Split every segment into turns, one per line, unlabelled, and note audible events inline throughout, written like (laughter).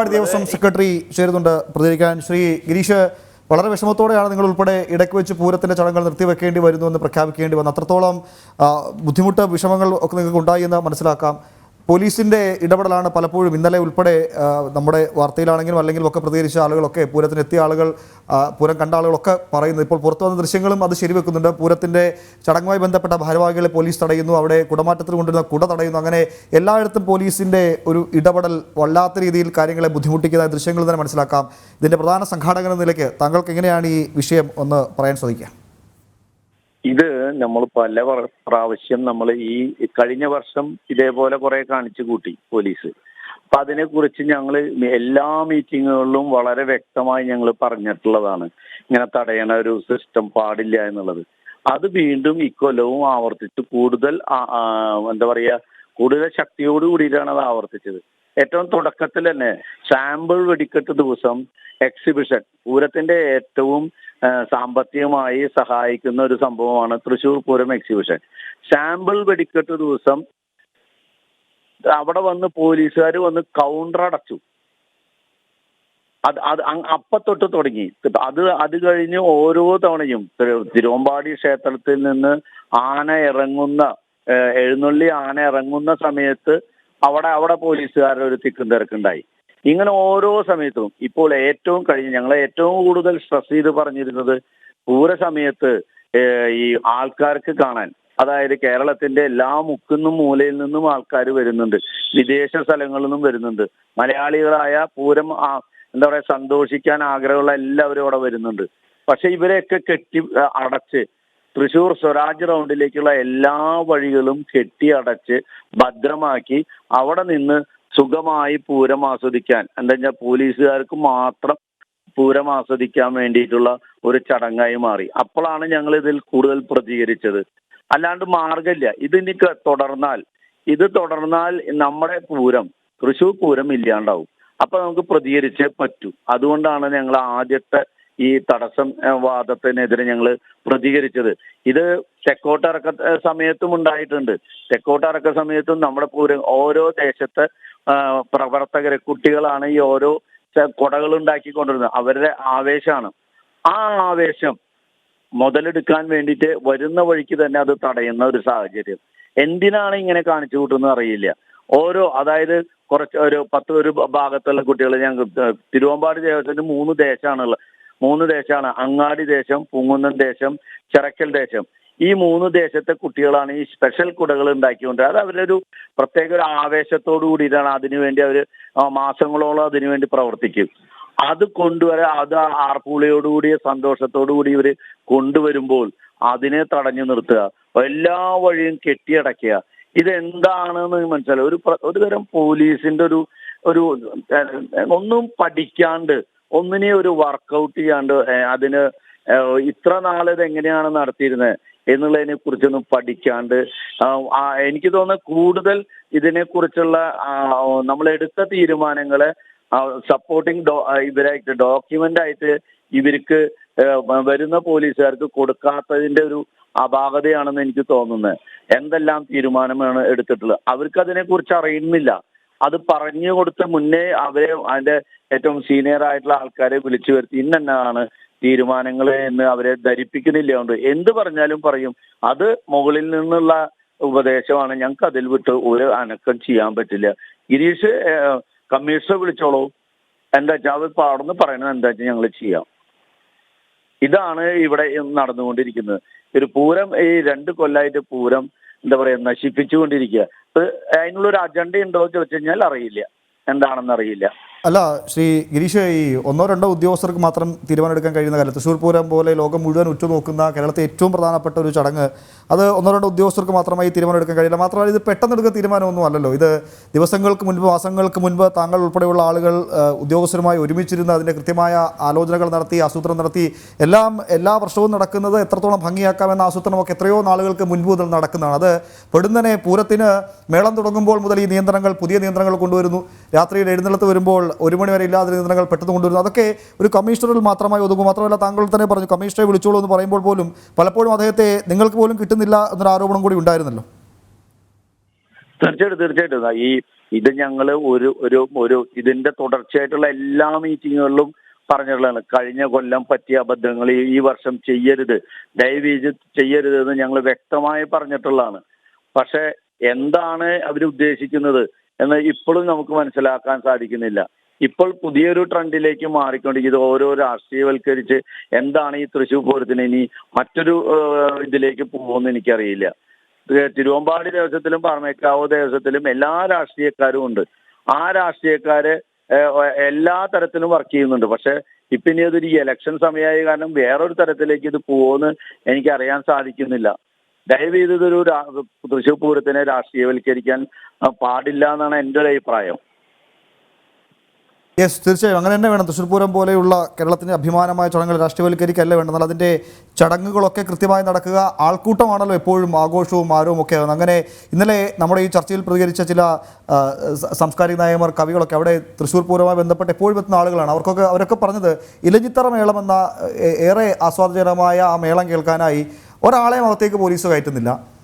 ഒരുപാട് ദേവസ്വം സെക്രട്ടറി ചേരുന്നുണ്ട്. പ്രതികരിക്കാൻ ശ്രീ ഗിരീഷ് വളരെ വിഷമത്തോടെയാണ് നിങ്ങൾ ഉൾപ്പെടെ ഇടയ്ക്ക് വെച്ച് പൂരത്തിന്റെ ചടങ്ങുകൾ നിർത്തിവെക്കേണ്ടി വരുന്നു എന്ന് പ്രഖ്യാപിക്കേണ്ടി വന്നു. അത്രത്തോളം ബുദ്ധിമുട്ട് വിഷമങ്ങൾ ഒക്കെ നിങ്ങൾക്ക് ഉണ്ടായി എന്ന് മനസ്സിലാക്കാം. പോലീസിന്റെ ഇടപെടലാണ് പലപ്പോഴും ഇന്നലെ ഉൾപ്പെടെ നമ്മുടെ വാർത്തയിലാണെങ്കിലും അല്ലെങ്കിലും ഒക്കെ പ്രതികരിച്ച ആളുകളൊക്കെ പൂരത്തിനെത്തിയ ആളുകൾ പൂരം കണ്ട ആളുകളൊക്കെ പറയുന്നത്. ഇപ്പോൾ പുറത്തു വന്ന ദൃശ്യങ്ങളും അത് ശരിവെക്കുന്നുണ്ട്. പൂരത്തിന്റെ ചടങ്ങുമായി ബന്ധപ്പെട്ട ഭാരവാഹികളെ പോലീസ് തടയുന്നു. അവിടെ കുടമാറ്റത്തിൽ കൊണ്ടുവരുന്ന കുട തടയുന്നു. അങ്ങനെ എല്ലായിടത്തും പോലീസിന്റെ ഒരു ഇടപെടൽ വല്ലാത്ത രീതിയിൽ കാര്യങ്ങളെ ബുദ്ധിമുട്ടിക്കുന്ന ദൃശ്യങ്ങൾ തന്നെ മനസ്സിലാക്കാം. ഇതിന്റെ പ്രധാന സംഘാടകൻ എന്ന നിലയ്ക്ക് താങ്കൾക്ക് എങ്ങനെയാണ് ഈ വിഷയം ഒന്ന് പറയാൻ സാധിക്കുക?
ഇത് നമ്മൾ പല പ്ര- പ്രാവശ്യം നമ്മൾ ഈ കഴിഞ്ഞ വർഷം ഇതേപോലെ കുറെ കാണിച്ചു കൂട്ടി പോലീസ്. അപ്പൊ അതിനെ കുറിച്ച് ഞങ്ങൾ എല്ലാ മീറ്റിങ്ങുകളിലും വളരെ വ്യക്തമായി ഞങ്ങൾ പറഞ്ഞിട്ടുള്ളതാണ്. ഇങ്ങനെ തടയണ ഒരു സിസ്റ്റം പാടില്ല എന്നുള്ളത്. അത് വീണ്ടും ഇക്കൊല്ലവും ആവർത്തിച്ച് കൂടുതൽ എന്താ പറയാ കൂടുതൽ ശക്തിയോട് കൂടിയിട്ടാണ് അത് ആവർത്തിച്ചത്. ഏറ്റവും തുടക്കത്തിൽ തന്നെ സാമ്പിൾ വെടിക്കെട്ട് ദിവസം എക്സിബിഷൻ പൂരത്തിന്റെ ഏറ്റവും സാമ്പത്തികമായി സഹായിക്കുന്ന ഒരു സംഭവമാണ് തൃശൂർ പൂരം എക്സിബിഷൻ സാമ്പിൾ വെടിക്കെട്ട് ദിവസം അവിടെ വന്ന് പോലീസുകാർ വന്ന് കൗണ്ടർ അടച്ചു. അത് അത് അപ്പ തൊട്ട് തുടങ്ങി. അത് അത് കഴിഞ്ഞ് ഓരോ തവണയും തിരു- തിരുവമ്പാടി ക്ഷേത്രത്തിൽ നിന്ന് ആന ഇറങ്ങുന്ന എഴുന്നള്ളി ആന ഇറങ്ങുന്ന സമയത്ത് അവിടെ അവിടെ പോലീസുകാരുടെ ഒരു തിക്കും തിരക്കുണ്ടായി. ഇങ്ങനെ ഓരോ സമയത്തും. ഇപ്പോൾ ഏറ്റവും കഴിഞ്ഞ് ഞങ്ങൾ ഏറ്റവും കൂടുതൽ സ്ട്രെസ് ചെയ്ത് പറഞ്ഞിരുന്നത് പൂര സമയത്ത് ഈ ആൾക്കാർക്ക് കാണാൻ. അതായത് കേരളത്തിന്റെ എല്ലാ മുക്കുന്നും മൂലയിൽ നിന്നും ആൾക്കാർ വരുന്നുണ്ട്. വിദേശ സ്ഥലങ്ങളിൽ നിന്നും വരുന്നുണ്ട്. മലയാളികളായ പൂരം എന്താ പറയാ സന്തോഷിക്കാൻ ആഗ്രഹമുള്ള എല്ലാവരും അവിടെ വരുന്നുണ്ട്. പക്ഷെ ഇവരെയൊക്കെ കെട്ടി അടച്ച് തൃശൂർ സ്വരാജ് റൗണ്ടിലേക്കുള്ള എല്ലാ വഴികളും കെട്ടി അടച്ച് ഭദ്രമാക്കി അവിടെ നിന്ന് സുഖമായി പൂരം ആസ്വദിക്കാൻ. എന്താ വെച്ചാൽ പോലീസുകാർക്ക് മാത്രം പൂരം ആസ്വദിക്കാൻ വേണ്ടിയിട്ടുള്ള ഒരു ചടങ്ങായി മാറി. അപ്പോഴാണ് ഞങ്ങൾ ഇതിൽ കൂടുതൽ പ്രതികരിച്ചത്. അല്ലാണ്ട് മാർഗമില്ല ഇതിനി ക- തുടർന്നാൽ ഇത് തുടർന്നാൽ നമ്മുടെ പൂരം തൃശൂർ പൂരം ഇല്ലാണ്ടാവും. അപ്പൊ നമുക്ക് പ്രതികരിച്ചേ പറ്റൂ. അതുകൊണ്ടാണ് ഞങ്ങൾ ആദ്യത്തെ ഈ തടസ്സം വാദത്തിനെതിരെ ഞങ്ങൾ പ്രതികരിച്ചത്. ഇത് തെക്കോട്ടിറക്ക സമയത്തും ഉണ്ടായിട്ടുണ്ട്. തെക്കോട്ടിറക്ക സമയത്തും നമ്മുടെ പൂര ഓരോ ദേശത്തെ പ്രവർത്തകര് കുട്ടികളാണ് ഈ ഓരോ കുടകൾ ഉണ്ടാക്കിക്കൊണ്ടിരുന്നത് അവരുടെ ആവേശമാണ്. ആ ആവേശം മുതലെടുക്കാൻ വേണ്ടിയിട്ട് വരുന്ന വഴിക്ക് തന്നെ അത് തടയുന്ന ഒരു സാഹചര്യം. എന്തിനാണ് ഇങ്ങനെ കാണിച്ചു കൂട്ടുന്നത് അറിയില്ല. ഓരോ അതായത് കുറച്ച് ഒരു പത്ത് ഒരു ഭാഗത്തുള്ള കുട്ടികൾ ഞങ്ങൾ തിരുവമ്പാട് ദേവസ്വത്തിന് മൂന്ന് ദേശമാണുള്ളത് മൂന്ന് ദേശമാണ്. അങ്ങാടി ദേശം പൂങ്കുന്നം ദേശം ചിറക്കൽ ദേശം. ഈ മൂന്ന് ദേശത്തെ കുട്ടികളാണ് ഈ സ്പെഷ്യൽ കുടകൾ ഉണ്ടാക്കിക്കൊണ്ട് അത് അവരുടെ ഒരു പ്രത്യേക ഒരു ആവേശത്തോടു കൂടിയിട്ടാണ് അതിനുവേണ്ടി അവർ മാസങ്ങളോളം അതിനുവേണ്ടി പ്രവർത്തിക്കും. അത് കൊണ്ടുവരാൻ അത് ആർപ്പുളിയോടുകൂടിയ സന്തോഷത്തോടു കൂടി ഇവർ കൊണ്ടുവരുമ്പോൾ അതിനെ തടഞ്ഞു നിർത്തുക. എല്ലാ വഴിയും കെട്ടിയടക്കുക ഇതെന്താണെന്ന് മനസ്സിലായി? ഒരു ഒരു തരം പോലീസിന്റെ ഒരു ഒരു ഒന്നും പഠിക്കാണ്ട് ഒന്നിനെ ഒരു വർക്കൗട്ട് ചെയ്യാണ്ട് അതിന് ഇത്ര നാളിത് എങ്ങനെയാണ് നടത്തിയിരുന്നത് എന്നുള്ളതിനെ കുറിച്ചൊന്നും പഠിക്കാണ്ട് എനിക്ക് തോന്നുന്നത് കൂടുതൽ ഇതിനെ കുറിച്ചുള്ള നമ്മൾ എടുത്ത തീരുമാനങ്ങളെ സപ്പോർട്ടിങ് ഡോ ഇവരായിട്ട് ഡോക്യുമെന്റ് ആയിട്ട് ഇവർക്ക് വരുന്ന പോലീസുകാർക്ക് കൊടുക്കാത്തതിന്റെ ഒരു അപാകതയാണെന്ന് എനിക്ക് തോന്നുന്നത് എന്തെല്ലാം തീരുമാനമാണ് എടുത്തിട്ടുള്ളത്? അവർക്ക് അതിനെ കുറിച്ച് അറിയുന്നില്ല. അത് പറഞ്ഞു കൊടുത്ത മുന്നേ അവരെ അതിന്റെ ഏറ്റവും സീനിയർ ആയിട്ടുള്ള ആൾക്കാരെ വിളിച്ചു വരുത്തി. ഇന്നെന്നാണ് തീരുമാനങ്ങൾ എന്ന് അവരെ ധരിപ്പിക്കുന്നില്ല കൊണ്ട്. എന്ത് പറഞ്ഞാലും പറയും. അത് മുകളിൽ നിന്നുള്ള ഉപദേശമാണ്. ഞങ്ങൾക്ക് അതിൽ വിട്ട് ഒരു അനക്കം ചെയ്യാൻ പറ്റില്ല. ഗിരീഷ് കമ്മീഷണർ വിളിച്ചോളൂ. എന്താ വെച്ചാൽ അവർ പാടുന്ന് പറയണത് എന്താ വെച്ചാൽ ഞങ്ങൾ ചെയ്യാം. ഇതാണ് ഇവിടെ നടന്നുകൊണ്ടിരിക്കുന്നത്. ഒരു പൂരം ഈ രണ്ട് കൊല്ലായിട്ട് പൂരം എന്താ പറയാ നശിപ്പിച്ചുകൊണ്ടിരിക്കുക. അതിനുള്ള ഒരു അജണ്ട ഉണ്ടോ എന്ന് ചോദിച്ചു കഴിഞ്ഞാൽ അറിയില്ല. എന്താണെന്ന് അറിയില്ല.
അല്ല ശ്രീ ഗിരീഷ് ഈ ഒന്നോ രണ്ടോ ഉദ്യോഗസ്ഥർക്ക് മാത്രം തീരുമാനമെടുക്കാൻ കഴിയുന്ന കാര്യം തൃശ്ശൂർ പൂരം പോലെ ലോകം മുഴുവൻ ഉറ്റുനോക്കുന്ന കേരളത്തെ ഏറ്റവും പ്രധാനപ്പെട്ട ഒരു ചടങ്ങ് അത് ഒന്നോ രണ്ടോ ഉദ്യോഗസ്ഥർക്ക് മാത്രമായി തീരുമാനമെടുക്കാൻ കഴിയില്ല. മാത്രമല്ല ഇത് പെട്ടെന്ന് എടുക്കുന്ന തീരുമാനമൊന്നും അല്ലല്ലോ. ഇത് ദിവസങ്ങൾക്ക് മുൻപ് മാസങ്ങൾക്ക് മുൻപ് താങ്കൾ ഉൾപ്പെടെയുള്ള ആളുകൾ ഉദ്യോഗസ്ഥരുമായി ഒരുമിച്ചിരുന്ന് അതിന്റെ കൃത്യമായ ആലോചനകൾ നടത്തി ആസൂത്രണം നടത്തി എല്ലാം എല്ലാ വർഷവും നടക്കുന്നത് എത്രത്തോളം ഭംഗിയാക്കാമെന്ന ആസൂത്രണമൊക്കെ എത്രയോ നാളുകൾക്ക് മുൻപ് മുതൽ നടക്കുന്നതാണ്. അത് പെടുന്നനെ പൂരത്തിന് മേളം തുടങ്ങുമ്പോൾ മുതൽ ഈ നിയന്ത്രണങ്ങൾ പുതിയ നിയന്ത്രണങ്ങൾ കൊണ്ടുവരുന്നു. രാത്രിയിൽ എഴുന്നള്ളത്ത് വരുമ്പോൾ ഒരു മണി വരെ ഇല്ലാത്ത നിയന്ത്രണങ്ങൾ പെട്ടെന്ന് കൊണ്ടുവരുന്നത് അതൊക്കെ ഒരു കമ്മീഷണറിൽ മാത്രമായി ഒതുങ്ങും. മാത്രമല്ല താങ്കൾ തന്നെ പറഞ്ഞു കമ്മീഷണറെ വിളിച്ചോളൂ എന്ന് പറയുമ്പോൾ പോലും പലപ്പോഴും അദ്ദേഹത്തെ നിങ്ങൾക്ക് പോലും കിട്ടുന്നില്ല എന്നൊരു ആരോപണം കൂടി ഉണ്ടായിരുന്നല്ലോ.
തീർച്ചയായിട്ടും തീർച്ചയായിട്ടും. ഈ ഇത് ഞങ്ങൾ ഒരു ഒരു ഒരു ഇതിന്റെ തുടർച്ചയായിട്ടുള്ള എല്ലാ മീറ്റിങ്ങുകളിലും പറഞ്ഞിട്ടുള്ളതാണ്. കഴിഞ്ഞ കൊല്ലം പറ്റിയ അബദ്ധങ്ങൾ ഈ- വർഷം ചെയ്യരുത്. ദയവ് ചെയ്യരുത് എന്ന് ഞങ്ങൾ വ്യക്തമായി പറഞ്ഞിട്ടുള്ളതാണ്. പക്ഷെ എന്താണ് അവരുദ്ദേശിക്കുന്നത് എന്ന് ഇപ്പോഴും നമുക്ക് മനസ്സിലാക്കാൻ സാധിക്കുന്നില്ല. ഇപ്പോൾ പുതിയൊരു ട്രെൻഡിലേക്ക് മാറിക്കൊണ്ടിരിക്കുന്നത് ഓരോ രാഷ്ട്രീയവൽക്കരിച്ച് എന്താണ് ഈ തൃശ്ശൂർ പൂരത്തിന് ഇനി മറ്റൊരു ഇതിലേക്ക് പോകുമെന്ന് എനിക്കറിയില്ല. തിരുവമ്പാടി ദേവസ്വത്തിലും പറമേക്കാവ് ദേവസ്വത്തിലും എല്ലാ രാഷ്ട്രീയക്കാരും ഉണ്ട്. ആ രാഷ്ട്രീയക്കാര് എല്ലാ തരത്തിലും വർക്ക് ചെയ്യുന്നുണ്ട്. പക്ഷെ ഇപ്പൊ ഇനി അതൊരു ഇലക്ഷൻ സമയമായ കാരണം വേറൊരു തരത്തിലേക്ക് ഇത് പോകുമെന്ന് എനിക്ക് അറിയാൻ സാധിക്കുന്നില്ല. ദയവ് ചെയ്ത് ഇതൊരു രാ- തൃശ്ശൂർ പൂരത്തിനെ രാഷ്ട്രീയവൽക്കരിക്കാൻ പാടില്ല എന്നാണ് എന്റെ ഒരു അഭിപ്രായം.
യെസ് തീർച്ചയായും. അങ്ങനെ തന്നെ വേണം. തൃശ്ശൂർ പൂരം പോലെയുള്ള കേരളത്തിന്റെ അഭിമാനമായ ചടങ്ങുകൾ രാഷ്ട്രീയവൽക്കരിക്കല്ല വേണ്ടത്? എന്നാൽ അതിന്റെ ചടങ്ങുകളൊക്കെ കൃത്യമായി നടക്കുക. ആൾക്കൂട്ടമാണല്ലോ എപ്പോഴും ആഘോഷവും ആരവും ഒക്കെ ആകുന്നത് അങ്ങനെ ഇന്നലെ നമ്മുടെ ഈ ചർച്ചയിൽ പ്രതികരിച്ച ചില സാംസ്കാരിക നായകന്മാർ കവികളൊക്കെ അവിടെ തൃശ്ശൂർ പൂരവുമായി ബന്ധപ്പെട്ട് എപ്പോഴും എത്തുന്ന ആളുകളാണ്. അവർക്കൊക്കെ അവരൊക്കെ പറഞ്ഞത് ഇലഞ്ഞിത്തറ മേളം എന്ന ഏറെ ആസ്വാദ്യകരമായ ആ മേളം കേൾക്കാനായി ഒരാളെ അകത്തേക്ക് പോലീസ് കയറ്റുന്നില്ല.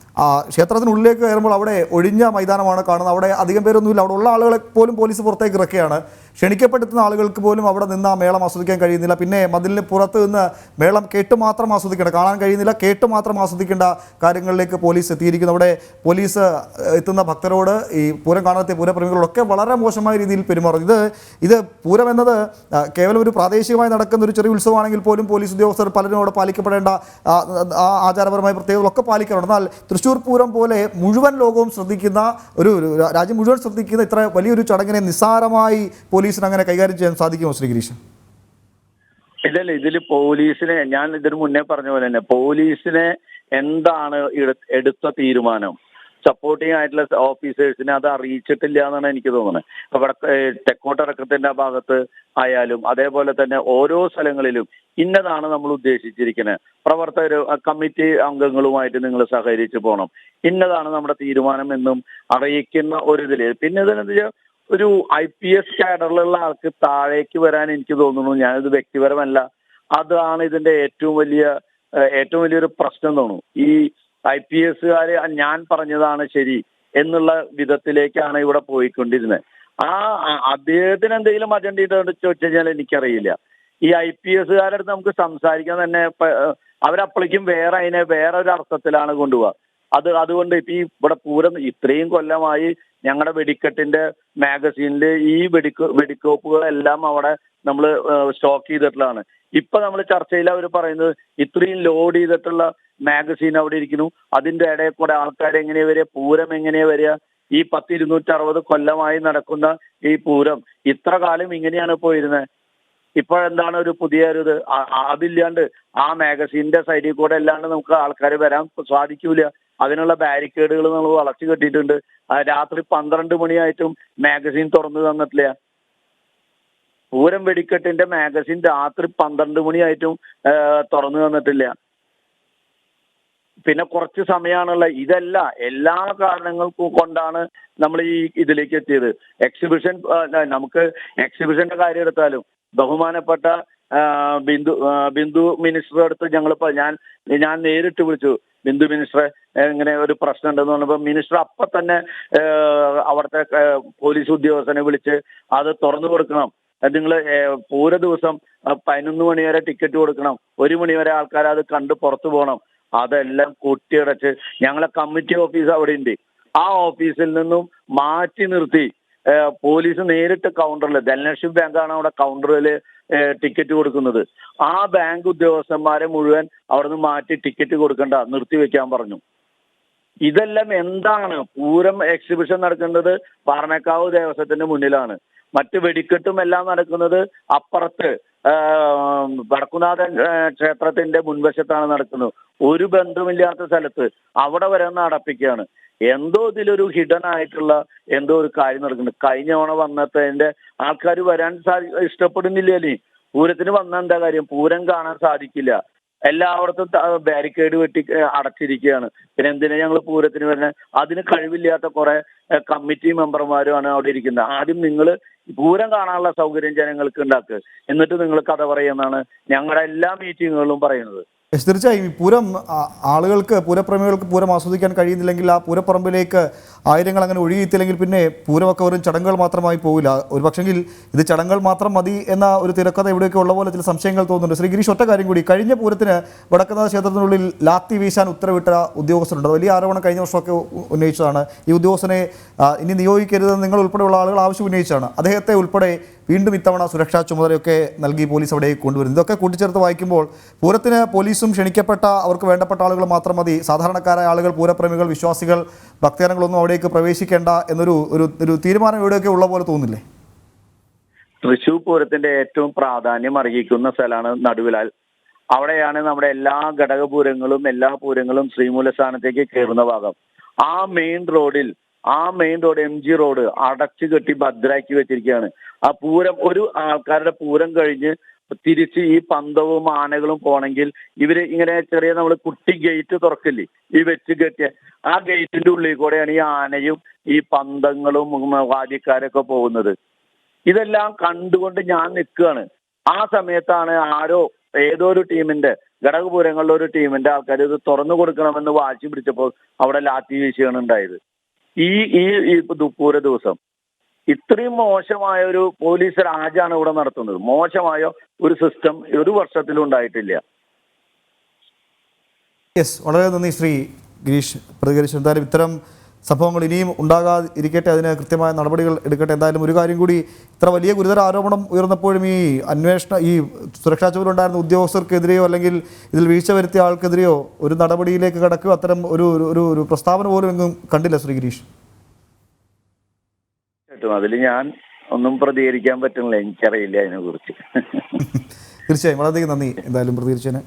ക്ഷേത്രത്തിനുള്ളിലേക്ക് കയറുമ്പോൾ അവിടെ ഒഴിഞ്ഞ മൈതാനമാണ് കാണുന്നത്. അവിടെ അധികം പേരൊന്നുമില്ല. അവിടെ ഉള്ള ആളുകളെ പോലും പോലീസ് പുറത്തേക്ക് ഇറക്കുകയാണ്. ക്ഷണിക്കപ്പെടുത്തുന്ന ആളുകൾക്ക് പോലും അവിടെ നിന്ന് ആ മേളം ആസ്വദിക്കാൻ കഴിയുന്നില്ല. പിന്നെ മതിലിന് പുറത്ത് നിന്ന് മേളം കേട്ട് മാത്രം ആസ്വദിക്കേണ്ട കാണാൻ കഴിയുന്നില്ല കേട്ട് മാത്രം ആസ്വദിക്കേണ്ട കാര്യങ്ങളിലേക്ക് പോലീസ് എത്തിയിരിക്കുന്നു. അവിടെ പോലീസ് എത്തുന്ന ഭക്തരോട് ഈ പൂരം കാണാത്ത പൂരപ്രേമികളൊക്കെ വളരെ മോശമായ രീതിയിൽ പെരുമാറും ഇത് ഇത് പൂരം എന്നത് കേവലം ഒരു പ്രാദേശികമായി നടക്കുന്ന ഒരു ചെറിയ ഉത്സവമാണെങ്കിൽ പോലും പോലീസ് ഉദ്യോഗസ്ഥർ പലരും അവിടെ പാലിക്കപ്പെടേണ്ട ആചാരപരമായ പ്രത്യേകതകളൊക്കെ പാലിക്കാറുണ്ട് എന്നാൽ തൃശ്ശൂർ പൂരം പോലെ മുഴുവൻ ലോകവും ശ്രദ്ധിക്കുന്ന ഒരു രാജ്യം മുഴുവൻ ശ്രദ്ധിക്കുന്ന ഇത്ര വലിയൊരു ചടങ്ങിനെ നിസ്സാരമായി പോലീസിന് അങ്ങനെ കൈകാര്യം ചെയ്യാൻ സാധിക്കുമോ ശ്രീ ഗിരീഷ്
ഇല്ലല്ല ഇതിൽ പോലീസിനെ ഞാൻ ഇതിനു മുന്നേ പറഞ്ഞ പോലെ തന്നെ പോലീസിനെ എന്താണ് എടുത്ത തീരുമാനം? സപ്പോർട്ടിംഗ് ആയിട്ടുള്ള ഓഫീസേഴ്സിനെ അത് അറിയിച്ചിട്ടില്ല എന്നാണ് എനിക്ക് തോന്നുന്നത്. ഏഹ്, തെക്കോട്ടിറക്കത്തിന്റെ ഭാഗത്ത് ആയാലും അതേപോലെ തന്നെ ഓരോ സ്ഥലങ്ങളിലും ഇന്നതാണ് നമ്മൾ ഉദ്ദേശിച്ചിരിക്കുന്നത്. പ്രവർത്തകർ കമ്മിറ്റി അംഗങ്ങളുമായിട്ട് നിങ്ങൾ സഹകരിച്ചു പോകണം ഇന്നതാണ് നമ്മുടെ തീരുമാനം എന്നും അറിയിക്കുന്ന ഒരു ഇതിൽ പിന്നെ വെച്ചാൽ ഒരു ഐ പി എസ് കാഡറിലുള്ള ആൾക്ക് താഴേക്ക് വരാൻ എനിക്ക് തോന്നുന്നു. ഞാനിത് വ്യക്തിപരമല്ല. അതാണ് ഇതിന്റെ ഏറ്റവും വലിയ ഏറ്റവും വലിയൊരു പ്രശ്നം തോന്നുന്നു. ഈ ഐ പി എസുകാര് ഞാൻ പറഞ്ഞതാണ് ശരി എന്നുള്ള വിധത്തിലേക്കാണ് ഇവിടെ പോയിക്കൊണ്ടിരുന്നത്. ആ അദ്ദേഹത്തിന് എന്തെങ്കിലും അജണ്ട ഇതുകൊണ്ട് ചോദിച്ചു കഴിഞ്ഞാൽ എനിക്കറിയില്ല. ഈ ഐ പി എസുകാരുടെ അടുത്ത് നമുക്ക് സംസാരിക്കാൻ തന്നെ അവരപ്പോഴേക്കും വേറെ അതിനെ വേറെ ഒരു അർത്ഥത്തിലാണ് കൊണ്ടുപോവുക. അത് അതുകൊണ്ട് ഇപ്പൊ ഇവിടെ പൂരം ഇത്രയും കൊല്ലമായി ഞങ്ങളുടെ വെടിക്കെട്ടിന്റെ മാഗസീനിൽ ഈ വെടിക്ക് വെടിക്കോപ്പുകളെല്ലാം അവിടെ നമ്മൾ സ്റ്റോക്ക് ചെയ്തിട്ടുള്ളതാണ്. ഇപ്പൊ നമ്മൾ ചർച്ചയിൽ അവർ പറയുന്നത് ഇത്രയും ലോഡ് ചെയ്തിട്ടുള്ള മാഗസീൻ അവിടെ ഇരിക്കുന്നു. അതിന്റെ ഇടയിൽ കൂടെ ആൾക്കാർ എങ്ങനെയാ വരിക? പൂരം എങ്ങനെയാ വരിക? ഈ പത്ത് ഇരുന്നൂറ്റി അറുപത് കൊല്ലമായി നടക്കുന്ന ഈ പൂരം ഇത്ര കാലം ഇങ്ങനെയാണ് പോയിരുന്നത് ഇപ്പോഴെന്താണ് ഒരു പുതിയ ഒരു ഇത് അതില്ലാണ്ട് ആ മാഗസീനിന്റെ സൈഡിൽ കൂടെ അല്ലാണ്ട് നമുക്ക് ആൾക്കാർ വരാൻ സാധിക്കൂല. അതിനുള്ള ബാരിക്കേഡുകൾ നമ്മൾ വളച്ചു കെട്ടിയിട്ടുണ്ട്. രാത്രി പന്ത്രണ്ട് മണിയായിട്ടും മാഗസിൻ തുറന്നു തന്നിട്ടില്ല. പൂരം വെടിക്കെട്ടിന്റെ മാഗസിൻ രാത്രി പന്ത്രണ്ട് മണിയായിട്ടും തുറന്നു തന്നിട്ടില്ല. പിന്നെ കുറച്ച് സമയമാണുള്ള ഇതല്ല എല്ലാ കാരണങ്ങൾ കൊണ്ടാണ് നമ്മൾ ഈ ഇതിലേക്ക് എത്തിയത്. എക്സിബിഷൻ നമുക്ക് എക്സിബിഷന്റെ കാര്യം എടുത്താലും ബഹുമാനപ്പെട്ട ബിന്ദു ബിന്ദു മിനിസ്റ്ററുടെ അടുത്ത് ഞങ്ങളിപ്പോ ഞാൻ ഞാൻ നേരിട്ട് വിളിച്ചു. ബിന്ദു മിനിസ്റ്ററെ ഇങ്ങനെ ഒരു പ്രശ്നം ഉണ്ടെന്ന് പറഞ്ഞപ്പോൾ മിനിസ്റ്റർ അപ്പൊ തന്നെ അവിടുത്തെ പോലീസ് ഉദ്യോഗസ്ഥനെ വിളിച്ച് അത് തുറന്നു കൊടുക്കണം. നിങ്ങൾ പൂര ദിവസം പതിനൊന്ന് മണി വരെ ടിക്കറ്റ് കൊടുക്കണം. ഒരു മണി വരെ ആൾക്കാർ അത് കണ്ട് പുറത്തു പോകണം. അതെല്ലാം കൊട്ടിയടച്ച് ഞങ്ങളെ കമ്മിറ്റി ഓഫീസ് അവിടെ ഉണ്ട് ആ ഓഫീസിൽ നിന്നും മാറ്റി നിർത്തി. പോലീസ് നേരിട്ട് കൗണ്ടറിൽ ധനലക്ഷ്മി ബാങ്കാണ് അവിടെ കൗണ്ടറിൽ ടിക്കറ്റ് കൊടുക്കുന്നത്. ആ ബാങ്ക് ഉദ്യോഗസ്ഥന്മാരെ മുഴുവൻ അവിടുന്ന് മാറ്റി ടിക്കറ്റ് കൊടുക്കണ്ട നിർത്തി വെക്കാൻ പറഞ്ഞു. ഇതെല്ലാം എന്താണ്? പൂരം എക്സിബിഷൻ നടക്കുന്നത് പാറമേക്കാവ് ദേവസ്വത്തിന്റെ മുന്നിലാണ്. മറ്റ് വെടിക്കെട്ടും എല്ലാം നടക്കുന്നത് അപ്പുറത്ത് വടക്കുനാഥൻ ക്ഷേത്രത്തിന്റെ മുൻവശത്താണ് നടക്കുന്നത്. ഒരു ബന്ധമില്ലാത്ത സ്ഥലത്ത് അവിടെ വരെ നടപ്പിക്കുകയാണ് എന്തോ ഇതിലൊരു ഹിഡൻ ആയിട്ടുള്ള എന്തോ ഒരു കാര്യം നടക്കുന്നുണ്ട്. കഴിഞ്ഞ തവണ വന്നതിന്റെ ആൾക്കാർ വരാൻ സാധി ഇഷ്ടപ്പെടുന്നില്ലേ പൂരത്തിന് വന്ന എന്താ കാര്യം? പൂരം കാണാൻ സാധിക്കില്ല. എല്ലായിടത്തും ബാരിക്കേഡ് വെട്ടി അടച്ചിരിക്കുകയാണ് പിന്നെ എന്തിനാ ഞങ്ങൾ പൂരത്തിന് വരുന്നത് അതിന് കഴിവില്ലാത്ത കുറെ കമ്മിറ്റി മെമ്പർമാരുമാണ് അവിടെ ഇരിക്കുന്നത്. ആദ്യം നിങ്ങൾ പൂരം കാണാനുള്ള സൗകര്യം ജനങ്ങൾക്ക് ഉണ്ടാക്കുക എന്നിട്ട് നിങ്ങൾ കഥ പറയുമെന്നാണ് ഞങ്ങളുടെ എല്ലാ മീറ്റിങ്ങുകളിലും പറയുന്നത്.
തീർച്ചയായും ഈ പൂരം ആളുകൾക്ക് പൂരപ്രേമികൾക്ക് പൂരം ആസ്വദിക്കാൻ കഴിയുന്നില്ലെങ്കിൽ ആ പൂരപ്പറമ്പിലേക്ക് ആയിരങ്ങൾ അങ്ങനെ ഒഴുകിയെത്തില്ലെങ്കിൽ പിന്നെ പൂരമൊക്കെ വെറും ചടങ്ങുകൾ മാത്രമായി പോകില്ല ഒരു പക്ഷെങ്കിൽ ഇത് ചടങ്ങുകൾ മാത്രം മതി എന്ന ഒരു തിരക്കഥ ഇവിടെയൊക്കെ ഉള്ള പോലെ ചില സംശയങ്ങൾ തോന്നുന്നുണ്ട്. ശ്രീ ഗിരീഷ് ഒറ്റ കാര്യം കൂടി. കഴിഞ്ഞ പൂരത്തിന് വടക്കനാഥ ക്ഷേത്രത്തിനുള്ളിൽ ലാത്തി വീശാൻ ഉത്തരവിട്ട ഉദ്യോഗസ്ഥരുണ്ട്. വലിയ ആരോപണം കഴിഞ്ഞ വർഷമൊക്കെ ഉന്നയിച്ചതാണ്. ഈ ഉദ്യോഗസ്ഥനെ ഇനി നിയോഗിക്കരുതെന്ന് നിങ്ങൾ ഉൾപ്പെടെയുള്ള ആളുകൾ ആവശ്യം ഉന്നയിച്ചാണ് അദ്ദേഹത്തെ ഉൾപ്പെടെ വീണ്ടും ഇത്തവണ സുരക്ഷാ ചുമതലയൊക്കെ നൽകി പോലീസ് അവിടെ കൊണ്ടുവരുന്നു. ഇതൊക്കെ കൂട്ടിച്ചേർത്ത് വായിക്കുമ്പോൾ പൂരത്തിന് പോലീസും ക്ഷണിക്കപ്പെട്ട അവർക്ക് വേണ്ടപ്പെട്ട ആളുകൾ മാത്രം മതി. സാധാരണക്കാരായ ആളുകൾ പൂരപ്രേമികൾ വിശ്വാസികൾ ഭക്തജനങ്ങളൊന്നും അവിടേക്ക് പ്രവേശിക്കേണ്ട എന്നൊരു ഒരു ഒരു തീരുമാനം ഇവിടെയൊക്കെ ഉള്ള പോലെ തോന്നില്ലേ
തൃശൂർ പൂരത്തിന്റെ ഏറ്റവും പ്രാധാന്യം അർഹിക്കുന്ന സ്ഥലമാണ് നടുവിലാൽ. അവിടെയാണ് നമ്മുടെ എല്ലാ ഘടകപൂരങ്ങളും എല്ലാ പൂരങ്ങളും ശ്രീമൂലസ്ഥാനത്തേക്ക് കയറുന്ന ഭാഗം. ആ മെയിൻ റോഡിൽ ആ main road M G road അടച്ചു കെട്ടി ഭദ്രാക്കി വെച്ചിരിക്കുകയാണ്. ആ പൂരം ഒരു ആൾക്കാരുടെ പൂരം കഴിഞ്ഞ് തിരിച്ച് ഈ പന്തവും ആനകളും പോണെങ്കിൽ ഇവർ ഇങ്ങനെ ചെറിയ നമ്മൾ കുട്ടി ഗേറ്റ് തുറക്കില്ലേ? ഈ വെച്ച് കെട്ടിയ ആ ഗേറ്റിന്റെ ഉള്ളിൽ കൂടെയാണ് ഈ ആനയും ഈ പന്തങ്ങളും വാദ്യക്കാരൊക്കെ പോകുന്നത്. ഇതെല്ലാം കണ്ടുകൊണ്ട് ഞാൻ നിൽക്കുകയാണ്. ആ സമയത്താണ് ആരോ ഏതോ ഒരു ടീമിന്റെ ഘടകപൂരങ്ങളിലെ ഒരു ടീമിന്റെ ആൾക്കാർ ഇത് തുറന്നു കൊടുക്കണമെന്ന് വാശി പിടിച്ചപ്പോൾ അവിടെ ലാത്തി വീശുകയാണ് ഉണ്ടായത്. ഈ ഈ ഈ ദു- പൂര ദിവസം ഇത്രയും മോശമായ ഒരു പോലീസ് രാജാണ് ഇവിടെ നടത്തുന്നത്. മോശമായ ഒരു സിസ്റ്റം ഒരു വർഷത്തിലും ഉണ്ടായിട്ടില്ല.
യെസ് വളരെ നന്ദി ശ്രീ ഗിരീഷ് പ്രതികരിച്ചു എന്തായാലും ഇത്തരം സംഭവങ്ങൾ ഇനിയും ഉണ്ടാകാതിരിക്കട്ടെ അതിന് കൃത്യമായ നടപടികൾ എടുക്കട്ടെ. എന്തായാലും ഒരു കാര്യം കൂടി ഇത്ര വലിയ ഗുരുതര ആരോപണം ഉയർന്നപ്പോഴും ഈ അന്വേഷണ ഈ സുരക്ഷാ ചുമതലയുണ്ടായിരുന്ന ഉദ്യോഗസ്ഥർക്കെതിരെയോ അല്ലെങ്കിൽ ഇതിൽ വീഴ്ച വരുത്തിയ ആൾക്കെതിരെയോ ഒരു നടപടിയിലേക്ക് കടക്കുകയോ അത്തരം ഒരു ഒരു- ഒരു പ്രസ്താവന പോലും എങ്ങും കണ്ടില്ല ശ്രീ ഗിരീഷ്.
അതിൽ ഞാൻ ഒന്നും പ്രതികരിക്കാൻ പറ്റുന്നില്ല. എനിക്കറിയില്ല അതിനെ കുറിച്ച് (laughs)
തീർച്ചയായും. വളരെയധികം നന്ദി. എന്തായാലും പ്രതികരിച്ചതിന്.